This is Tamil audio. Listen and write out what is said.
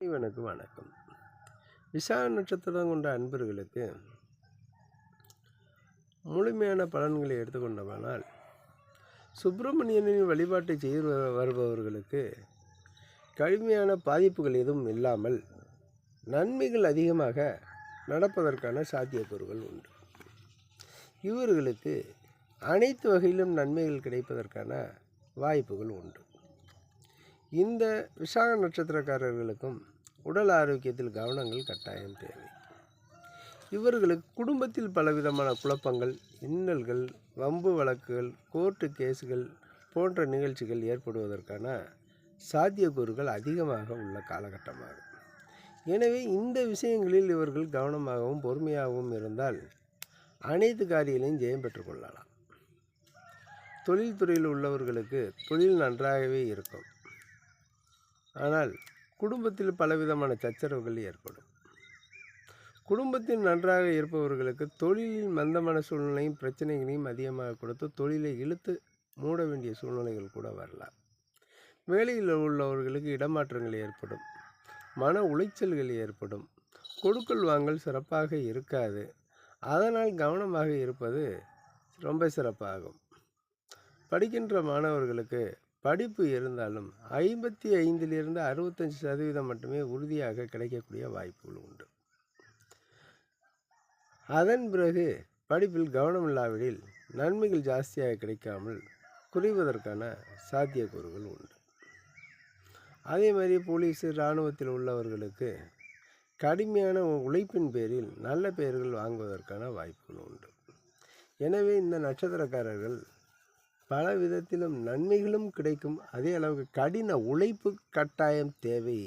இவனுக்கு வணக்கம். விசாக நட்சத்திரம் கொண்ட அன்பர்களுக்கு முழுமையான பலன்களை எடுத்துக்கொண்டவனால் சுப்பிரமணியனின் வழிபாட்டை செய்து வ- வருபவர்களுக்கு கடுமையான பாதிப்புகள் எதுவும் இல்லாமல் நன்மைகள் அதிகமாக நடப்பதற்கான சாத்தியக்கூறுகள் உண்டு. இவர்களுக்கு அனைத்து வகையிலும் நன்மைகள் கிடைப்பதற்கான வாய்ப்புகள் உண்டு. இந்த விசாக நட்சத்திரக்காரர்களுக்கும் உடல் ஆரோக்கியத்தில் கவனங்கள் கட்டாயம் தேவை. இவர்களுக்கு குடும்பத்தில் பலவிதமான குழப்பங்கள் இன்னல்கள் வம்பு வழக்குகள் கோர்ட்டு கேஸுகள் போன்ற நிகழ்ச்சிகள் ஏற்படுவதற்கான சாத்தியக்கூறுகள் அதிகமாக உள்ள காலகட்டமாகும். எனவே இந்த விஷயங்களில் இவர்கள் கவனமாகவும் பொறுமையாகவும் இருந்தால் அனைத்து காரியங்களையும் ஜெயம் பெற்றுக்கொள்ளலாம் தொழில்துறையில் உள்ளவர்களுக்கு தொழில் நன்றாகவே இருக்கும். ஆனால் குடும்பத்தில் பலவிதமான சச்சரவுகள் ஏற்படும். குடும்பத்தில் நன்றாக இருப்பவர்களுக்கு தொழிலில் மந்தமான சூழ்நிலையும் பிரச்சனைகளையும் அதிகமாக கொடுத்து தொழிலை இழுத்து மூட வேண்டிய சூழ்நிலைகள் கூட வரலாம். வேலையில் உள்ளவர்களுக்கு இடமாற்றங்கள் ஏற்படும். மன உளைச்சல்கள் ஏற்படும். கொடுக்கல் வாங்கல் சிறப்பாக இருக்காது. அதனால் கவனமாக இருப்பது ரொம்ப சிறப்பாகும். படிக்கின்ற மாணவர்களுக்கு படிப்பு இருந்தாலும் ஐம்பத்தி ஐந்திலிருந்து அறுபத்தஞ்சு சதவீதம் மட்டுமே உறுதியாக கிடைக்கக்கூடிய வாய்ப்புகள் உண்டு. அதன் பிறகு படிப்பில் கவனம் இல்லாவிடில் நன்மைகள் ஜாஸ்தியாக கிடைக்காமல் குறைவதற்கான சாத்தியக்கூறுகள் உண்டு. அதே மாதிரி போலீஸு இராணுவத்தில் உள்ளவர்களுக்கு கடுமையான உழைப்பின் பேரில் நல்ல பெயர்கள் வாங்குவதற்கான வாய்ப்புகள் உண்டு. எனவே இந்த நட்சத்திரக்காரர்கள் பல விதத்திலும் நன்மைகளும் கிடைக்கும். அதே அளவுக்கு கடின உழைப்பு கட்டாயம் தேவை.